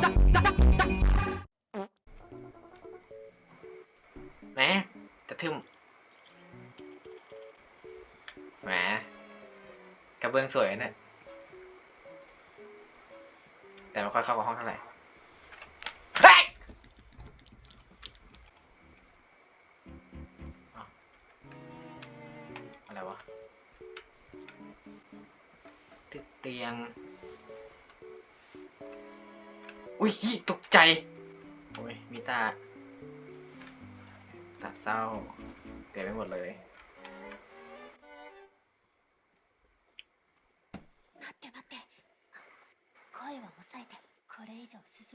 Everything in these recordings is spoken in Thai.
แ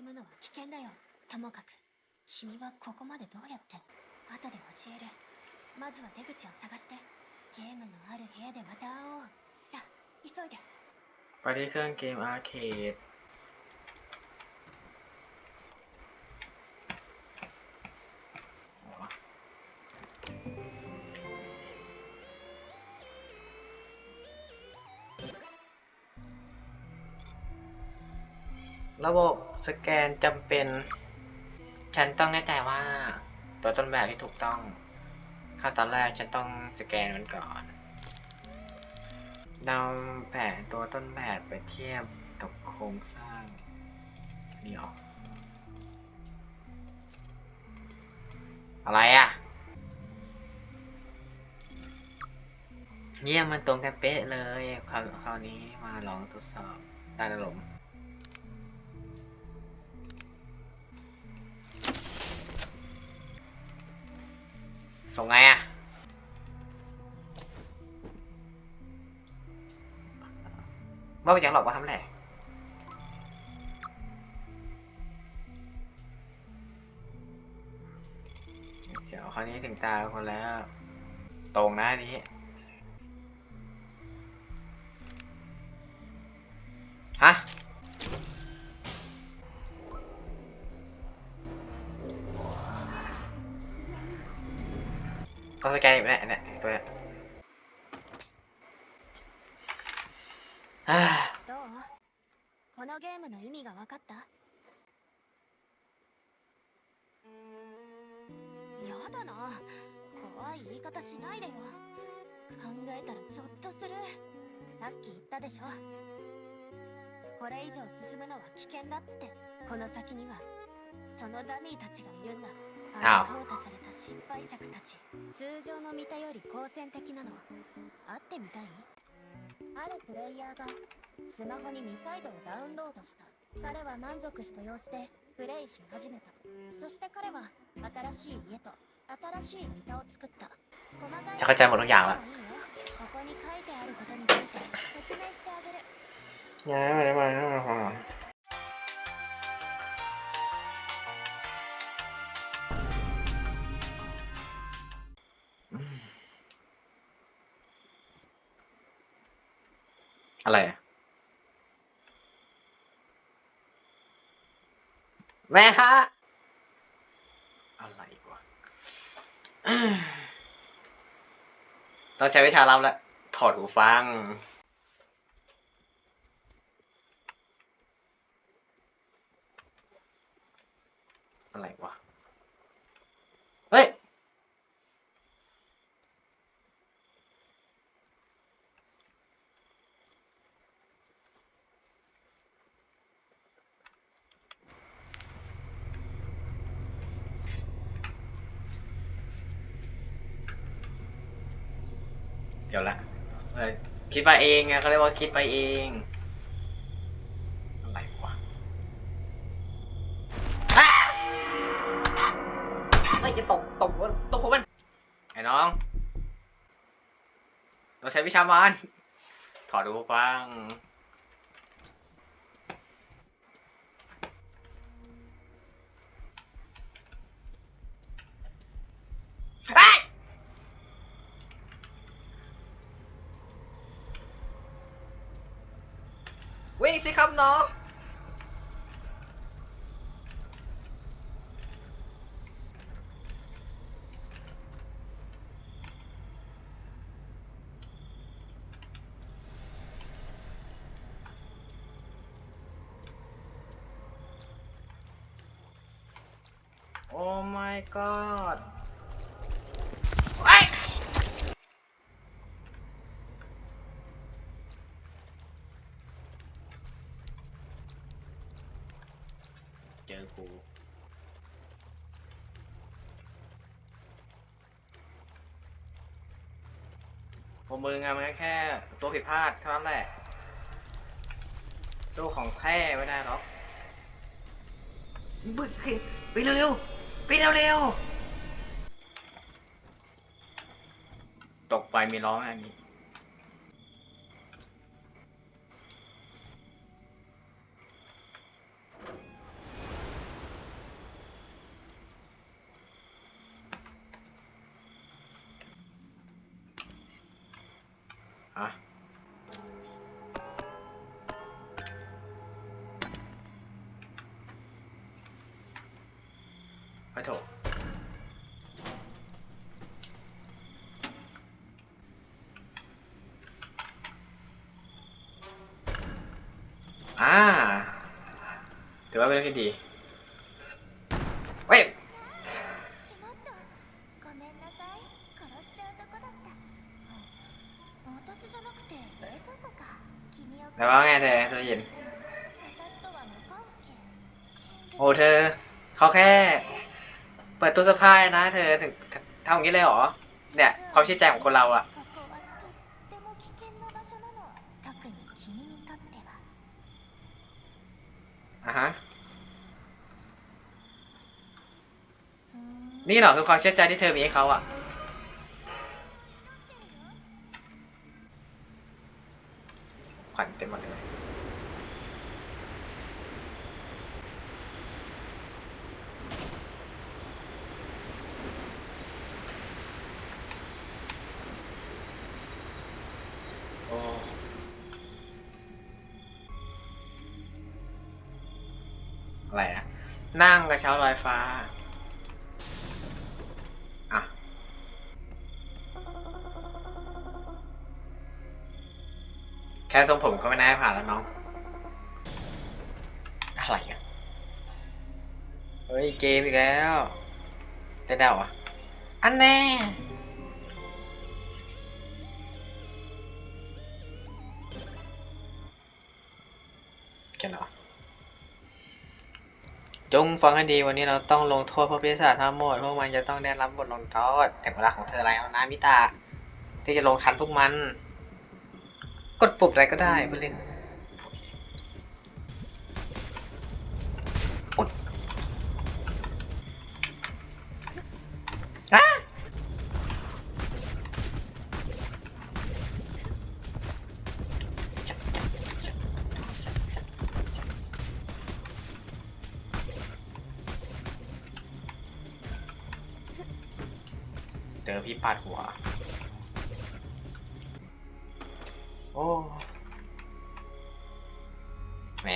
むのは危険だよともかく君はここまでどうやって後で教えるまずは出口を探してゲームのある部屋でまた会おうさあ急いで ไปที่เครื่องเกมอาร์เคดระบบ สแกนจำเป็น ฉันต้องแน่ใจว่า ตัวต้นแบบที่ถูกต้องขั้นตอนแรกฉันต้องสแกนมันก่อนนำแผนตัวต้นแบบไปเทียบกับโครงสร้างนี่หรออะไรอะ่ะเยี่ยมมันตรงกันเป๊ะเลยคราวนี้มาลองทดสอบได้อารมณ์ ส่งไงอะว่าไปจังหรอกว่าทำแหละเดี๋ยวคราวนี้ถึงตาคนแล้ว ตรงหน้านี้ ต้องสแกนอีกแล้วเนี่ยตัวเนี้ยอ่า どうこのゲームの意味が分かったやだな怖い言い方しないでよ考えたらゾッとするさっき言ったでしょこれ以上進むのは危険だってこの先にはそのダミーたちがいるんだ あの淘汰された失敗作たち。通常の見たより好戦的なの会ってみたい？あるプレイヤーがスマホにミサイルをダウンロードした。彼は満足した様子でプレイし始めた。そして彼は新しい家と新しいミタを作った。細かいじものやわ。ここに書いてあることについて説明してあげる。 อะไรอะแม่ฮะ อะไรวะต้องใช้วิชาลับแล้ว ถอดหูฟัง อะไรวะ ดี๋ยวละเออคิดไปเองไงเขาเรียกว่าคิดไปเอง อะไรวะอ้าไม่จะตกตกตกหัวมันไอ้น้อง เราใช้วิชามานถอดดูฟัง Oh my god. ผมมืองานมันก็แค่ตัวผิดพลาดเท่านั้นแหละ สู้ของแท้ไม่ได้หรอกบึกไปเร็วๆไปเร็วๆตกไปมีร้องอันนี้ เย็น โอ้เธอ เขาแค่ เปิดตู้เสื้อผ้านะ เธอถึงทำอย่างนี้เลยเหรอ เนี่ยความเชื่อใจของคนเราอะอะฮะ นี่หรอคือความเชื่อใจที่เธอมีให้เขาอะ อะไรอะนั่งกระเช้าลอยฟ้าอะแค่ทรงผมก็ไม่น่าให้ผ่านแล้วน้อง อะไรอะ เฮ้ย เกมอีกแล้วได้แล้วอะ อันแน่ จงฟังให้ดีวันนี้เราต้องลงโทษพวกปีศาจทั้งหมดพวกมันจะต้องได้รับบทลงโทษแต่เวลาของเธอแล้วนะมิตาที่จะลงทันพวกมัน กดปุ่มอะไรก็ได้เพื่อน อพี่ปาดหัว โอ้แหม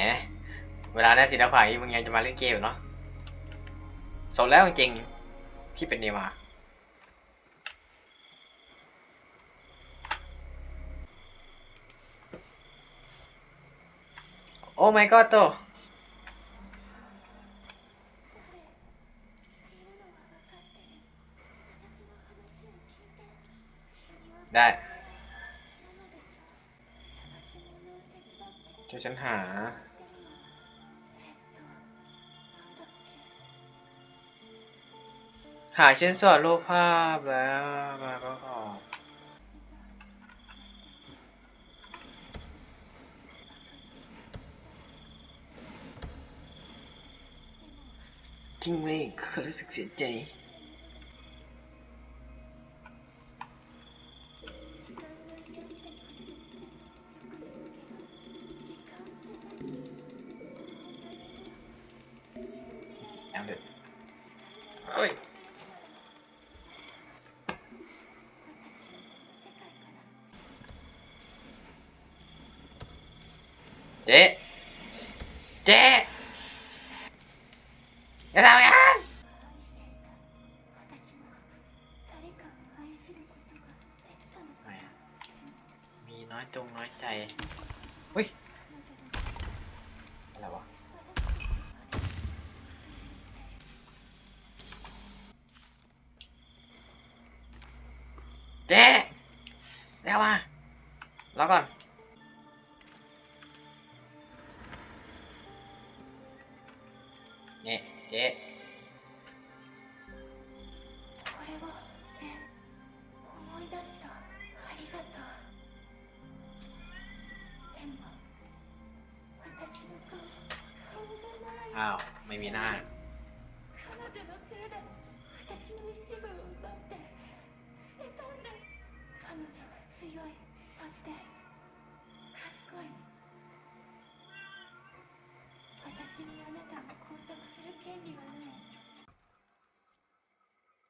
เวลาได้ศิลปะมึงยังจะมาเล่นเกมอยู่เนาะสมแล้วจริงๆพี่เป็นเนมาโอ้ my god โตい ได้ช่วยฉันหา หาชิ้นสอดรูปภาพแล้วมาประกอบจริงไหมเขารู้สึกเสียใจ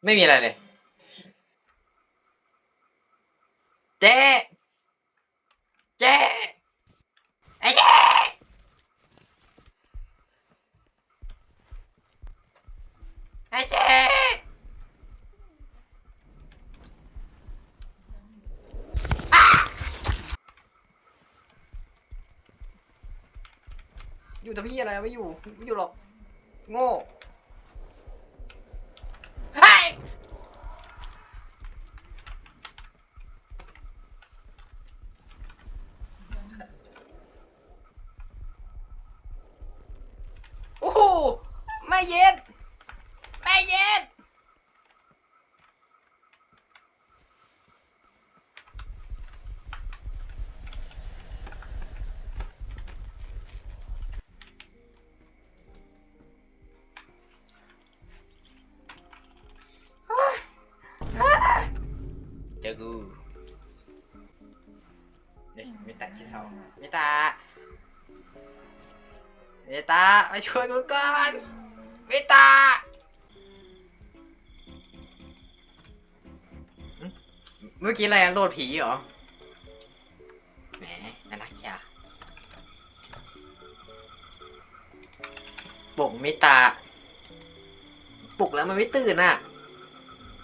ไม่มีอะไรเลย เจ๊เจ๊ไอ้เจ๊ไอ้เจ๊อ้าอยู่แต่พี่อะไรไม่อยู่ไม่อยู่หรอก โง่ มิตาชิเซามิตาเมตามาช่วยกูก่อนเมตาหึเมื่อกี้อะไรอะโหลดผีเหรอ แหมน่ารักจ้ะปลุกเมตา ปลุกแล้วมันไม่ตื่นอะ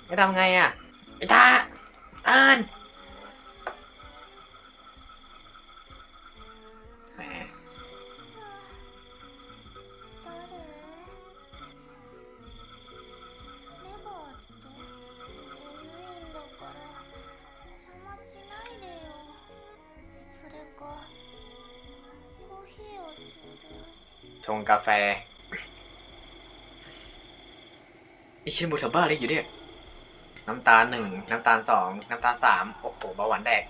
ไม่ทำไงอะเมตาตื่น ชงกาแฟไอชินบุชบ้าอะไรอยู่เนี่ย น้ำตาลหนึ่งน้ำตาลสองน้ำตาลสามโอ้โหเบาหวานแดก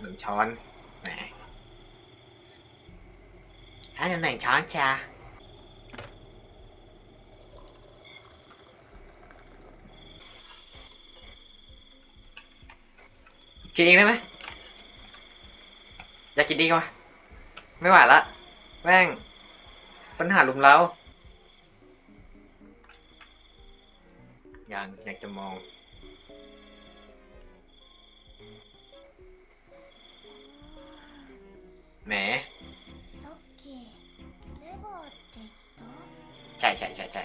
หนึ่งช้อนแหมอันหนึ่งช้อนชากินเองได้ไหม อยากกินดีกว่าไม่ไหวละแม่ง ปัญหาลุมเราอยางอยากจะมอง แหมใช่ใช่ใช่ใช่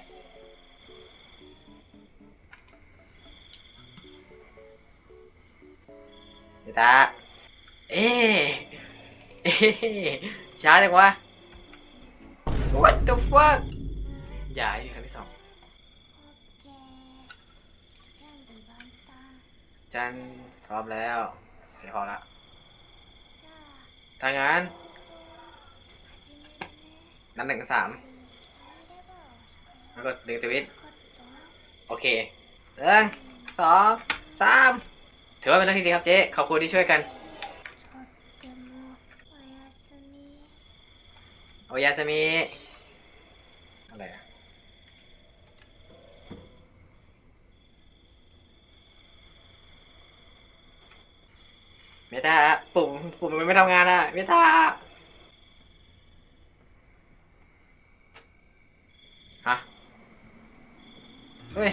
เดตาเอ๊ ช้าจังวะ What the fuck อย่าอยู่ครั้งที่สองจันพร้อมแล้วเดี๋ยวพอละถ้างั้นนับหนึ่งสามแล้วก็ดึงสวิตโอเคหนึ่งสองสามถือว่าเป็นเรื่องที่ดีครับเจ๊ขอบคุณที่ช่วยกัน โอยาสมิอะไรอะเมตาปุ่มปุ่มมันไม่ทำงานอะเมตาฮะเฮ้ย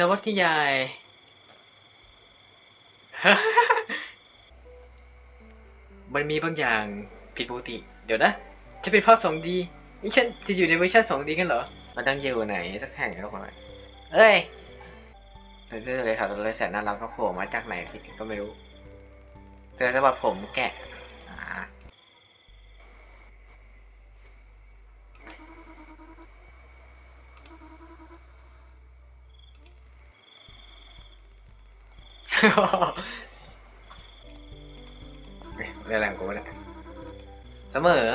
นวัตยาย มันมีบางอย่างผิดปกติ เดี๋ยวนะ จะเป็นภาพสองดีนี่ฉันจะอยู่ในเวอร์ชันสองดีกันเหรอ มันต้งอยู่ไหนสักแห่งนะทุกคนเอ้ยเธอเลยถอดเลยแสนน่ารักก็โผล่มาจากไหนสิก็ไม่รู้เธอสะบัดผมแกะอ่า เรื่องอะไรของกูเนี่ยเสมอ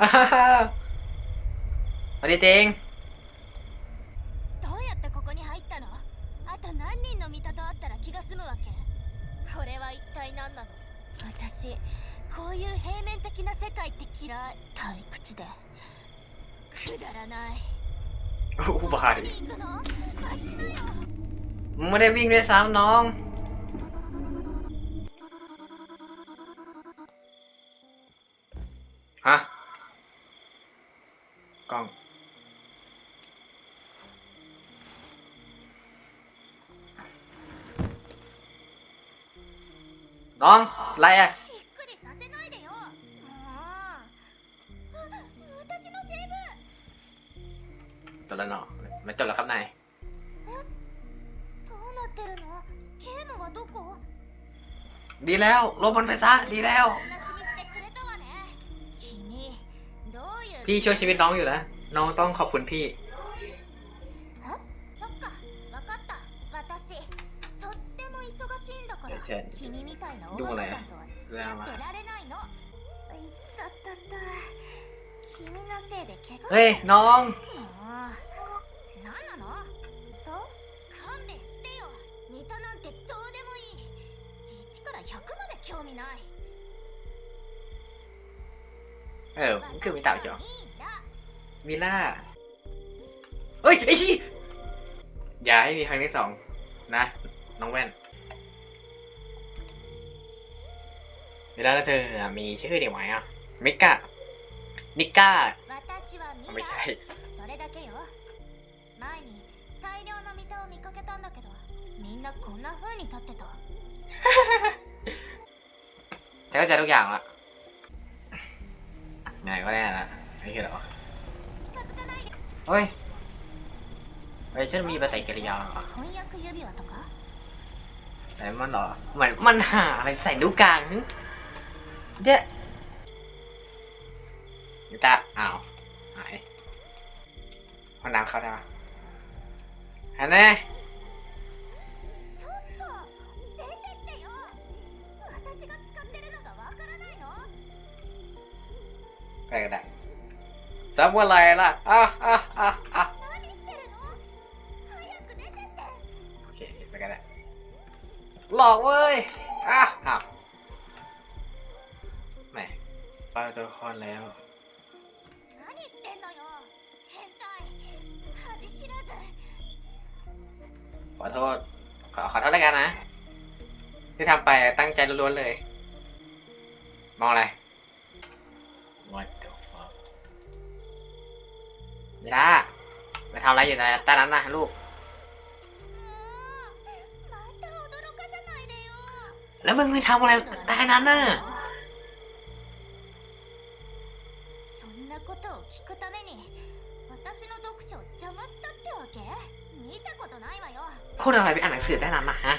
อ้าวสวัสดีเจง らない อุบา どこ ย に行くの待ちなよ มึงไม่ได้วิ่งด้วยซ้ำน้อง ฮะ กล้อง น้อง อะไรอ่ะ จบแล้วเนาะมันจบแล้วครับนาย どうなってるのゲームはどこ ดีแล้วลบมันไปซะ ดีแล้ว 話にしてくれたわね君どういう พี่ช่วยชีวิตน้องอยู่นะ น้องต้องขอบคุณพี่ えそっかわかった私とっても忙しいんだからいやせや君みたいなおどうもねバカさんとは付き合ってられないのいったったった君のせいで怪我 เฮ้ย น้องเออคือมีสาวจ้ะมิล่าเฮ้ยไอ้ที่อย่าให้มีครั้งที่สองนะ น้องแว่นมิล่าแล้วเธอมีชื่อเดี๋ยวไหมอะมิกะ นิก้า 私はミ ไม่ ラ ใช่ それだけよ前に大量のミタを見かけたんだけどみんなこんな風に立ってた ฉันเข้าใจทุกอย่างละไงก็ได้ละไม่คือหรอ 近づかないで เฮ้ยเฮ้ยฉันมีปฏิกิริยาเหรอ 婚約指輪とか ไหนมันเหรอเหมือนมันหาอะไรใส่นิ้วกลางนึเจ๊ นี่ต้าอ้าวหายห้อน้ำเข้าได้ปะฮันแน่ไปกันได้ซับว่าอะไรล่ะอะอะอะอะโอเคไปกันได้หลอกเว้ยอะอ้าวแหมไปตัวละครแล้ว ขอโทษ ขอขอโทษแล้วกันนะ ที่ทำไปตั้งใจล้วนๆเลย มองอะไร What the fuck ไม่ได้ไปทำอะไรอยู่ในใต้นั้นนะลูก もうまた驚かさないでよ แล้วมึงไปทำอะไรใต้นั้นน่ะ そんなことを聞くために私の読書を邪魔したってわけ見たことないわよ คนอะไรไปอ่านหนังสือใต้นั้นนะฮะ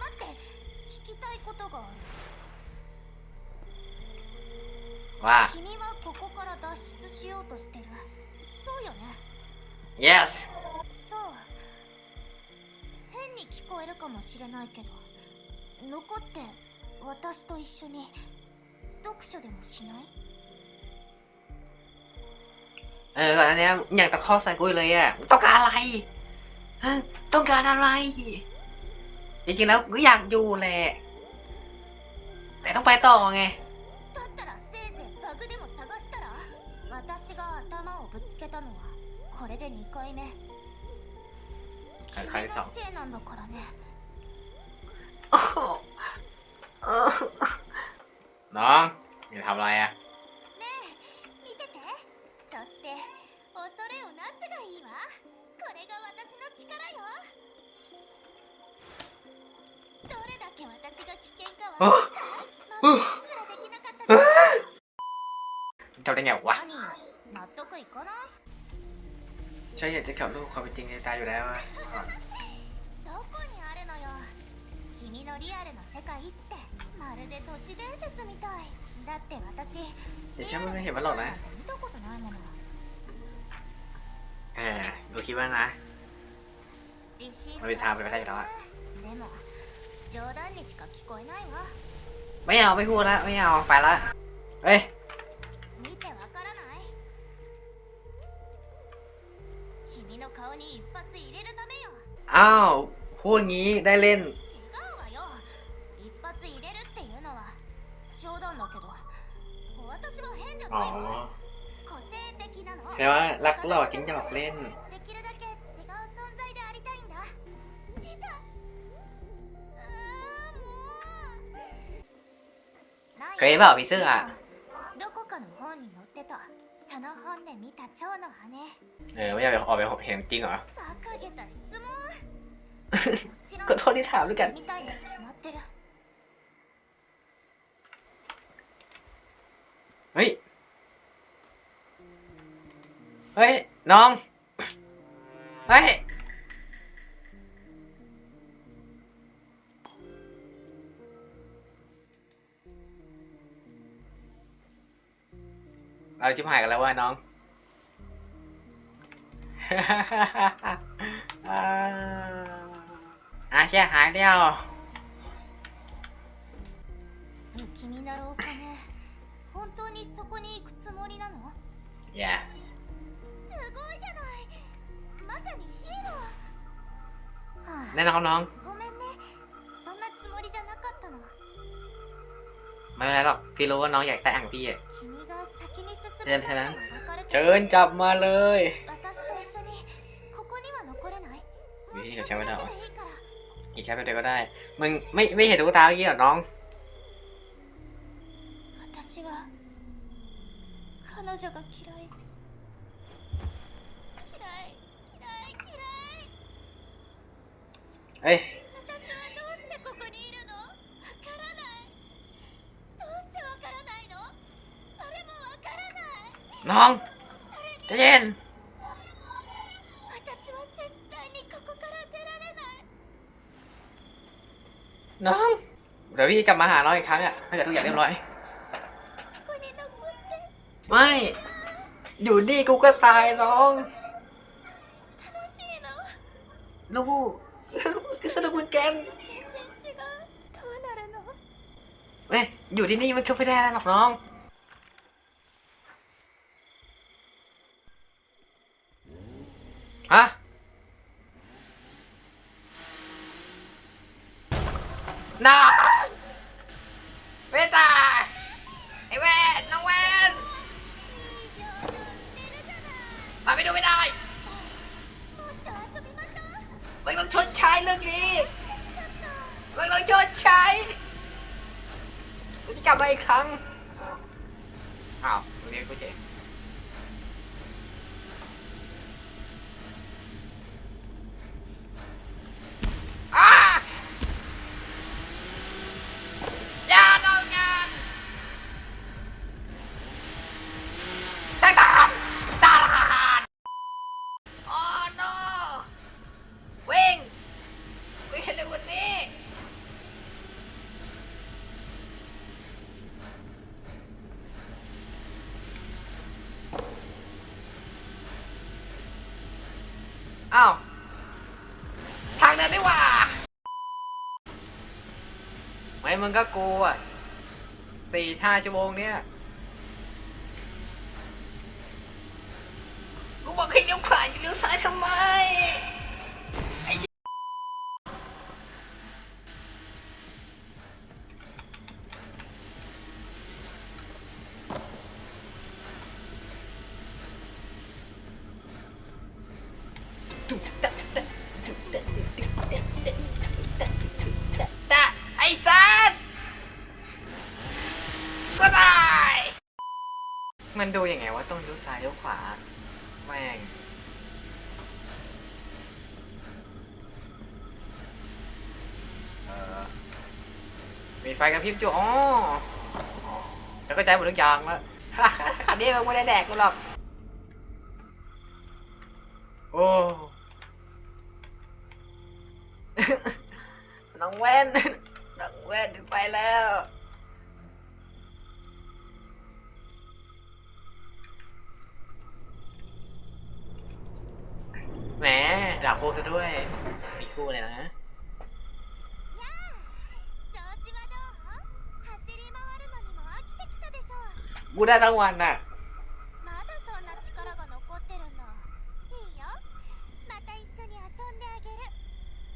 待って聞きたいことがあ ว่า る君はここから脱出しようとしてるそうよね yes そう変に聞こえるかもしれないけど残って私と一緒に読書でもしない เออก่อนอันนี้อย่างตะคอกใส่กูเลยอะต้องการอะไรต้องการอะไรจริงๆแล้วก็อยากอยู่แหละแต่ต้องไปต่อไงใงน้องอย่าทำอะไรอะ れが私の力よどれだけ私が危険かわかった守りすらできなかったでしょ ทำได้ไงวะ 何納得いかない ฉันอยากจะขับลูกความเป็นจริงในตายอยู่แล้วอะ どこにある のリアルな世界ってまるで都市伝説みたいだって私 เดี๋ยวฉันไม่เคยเห็นมันหรอกนะ 見たことないもの เออดูคิดว่านะมันเป็นทางไปไม่ได้แล้วอะไม่เอาไม่พูดแล้วไม่เอาไปละเฮ้ยอ้าวพูดงี้ได้เล่นอ๋อ แปลว่ารักหลอกจิ้งยอกเล่น เคยเปล่าพี่เสื้ออะเออไม่อยากไปออกไปเห็นจริงเหรอขอโทษที่ถามด้วยกันเฮ้ย เฮ้ย น้อง เฮ้ย เราชิบหายกันแล้วว่าน้อง อ่าอาเช่หายแล้ว 不気味な廊下ね本当にそこに行くつもりなの อย่า す ごいじゃないまさにヒーロー、は แน่นอนครับน้อง あ、ごめんねそんなつもりじゃなかったの ไม่เป็นไรหรอก พี่รู้ว่าน้องอยากแต่งกับพี่อะ 君が先に進いやめたのは分かるけ เชิ ど ญจับมาเลย 私と一緒にここには残れないもういい少しよ邪魔だわだけでいいから อีกแค่ไปเดียวก็ได้ มึงไม่ไม่เห็นตุ๊กตาเมื่อกี้เหรอน้อง 私は彼女が嫌い เอ้น้องใจเย็นน้อง เดี๋ยวพี่กลับมาหาน้องอีกครั้งอะถ้าเกิดทุกอย่างเรียบร้อย ไม่ อยู่นี่กูก็ตายน้อง ลูก ต้องมือกันเว้อยู่ที่นี่มันก็ไม่ได้แล้วหรอกน้องฮะน้าเวตา เราต้องชดใช้เรื่องนี้เราต้องชดใช้เราจะกลับมาอีกครั้งอ้าวเรียกก็เจ๋ มึงก็กูอะสี่ชาชั่วโมงเนี้ย มันดูยังไงว่าต้องเลี้ยวซ้ายเลี้ยวขวาแม่งเออมีไฟกระพริบจุอ๋อจะก็ใจหมดทุกอย่างแล้วขันนี้มึงไม่ได้แดกกูหรอก ด่าโคซะด้วย มีคู่เลยนะ 調子はどう走り回るのにも飽きてきたでしょ กูได้ทั้งวันน่ะ まだそんな力が残ってるんだいいよまた一緒に遊んであげる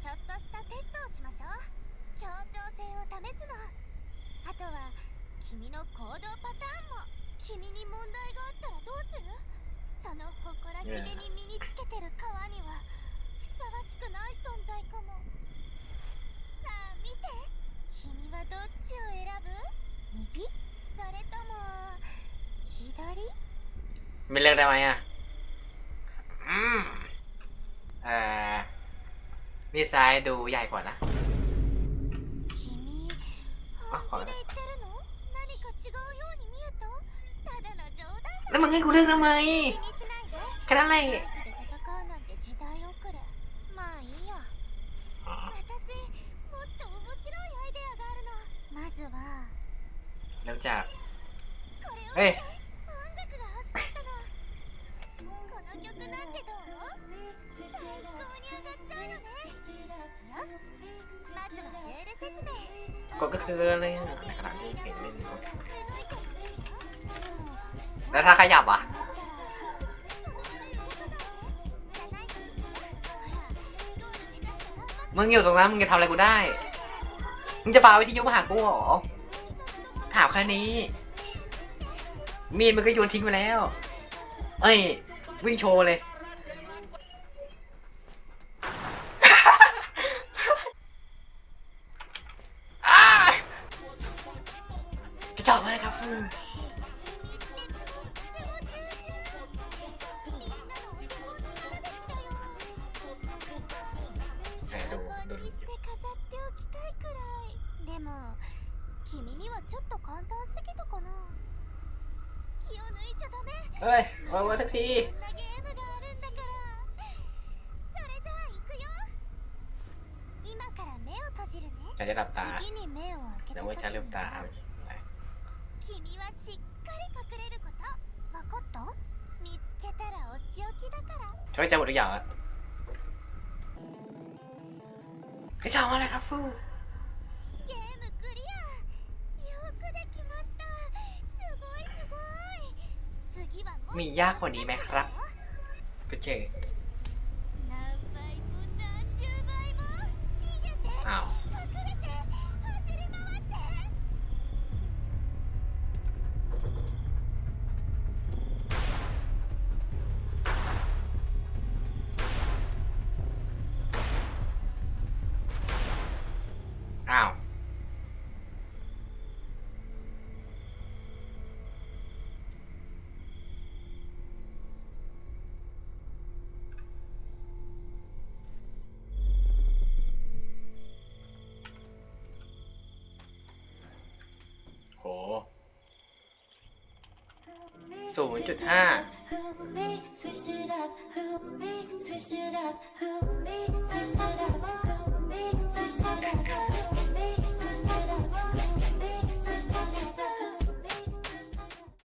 ちょっとしたテストをしましょう協調性を試すのあとは君の行動パターンも君に問題があったらどうするその誇らしげに身につけてる皮には ふさわしくない存在かもさあ見て君はどっちを選ぶ右それとも左 ไม่เลือกได้ไหมอ่ะ อืม เอ่อ นี่ซ้ายดูใหญ่กว่านะ 君あ本気で言ってるの何か違うように見えたただの冗談 แล้วมึงให้กูเลือกทำไม 気にしないで แค่นั้นแหละ まずは เริ่มจาก これを เฮ้ย 音楽が欲しかったのこの曲なんてどう最高に上がっちゃうよねよしまずはルール説明 กดก็คืออะไรอ่ะในขณะที่เพลงเล่นอยู่แล้วถ้าขยับอ่ะ มึงอยู่ตรงนั้นมึงจะทำอะไรกูได้ มึงจะปาวิทยุมาหากูเหรอ ถามแค่นี้ มีดมันก็โยนทิ้งไปแล้ว เอ้ย วิ่งโชว์เลย กระจอกมาเลยครับฟู も君にはちょっと簡単すぎたかな気を抜いちゃダメ เฮ้ยมามาสักที こんなゲームがあるんだからそれじゃあ行くよ今から目を閉じるね ฉันจะหลับตา 次に目を開け แล้ た วเมื่อฉันลืมตา 時に君はしっかり隠れること分かった見つけたらお仕置きだから ช่วยจำหมดทุกอย่างแล้วพี่จอบมาเลยครับฟู มียากกว่านี้ไหมครับ ก็เจอ 0.5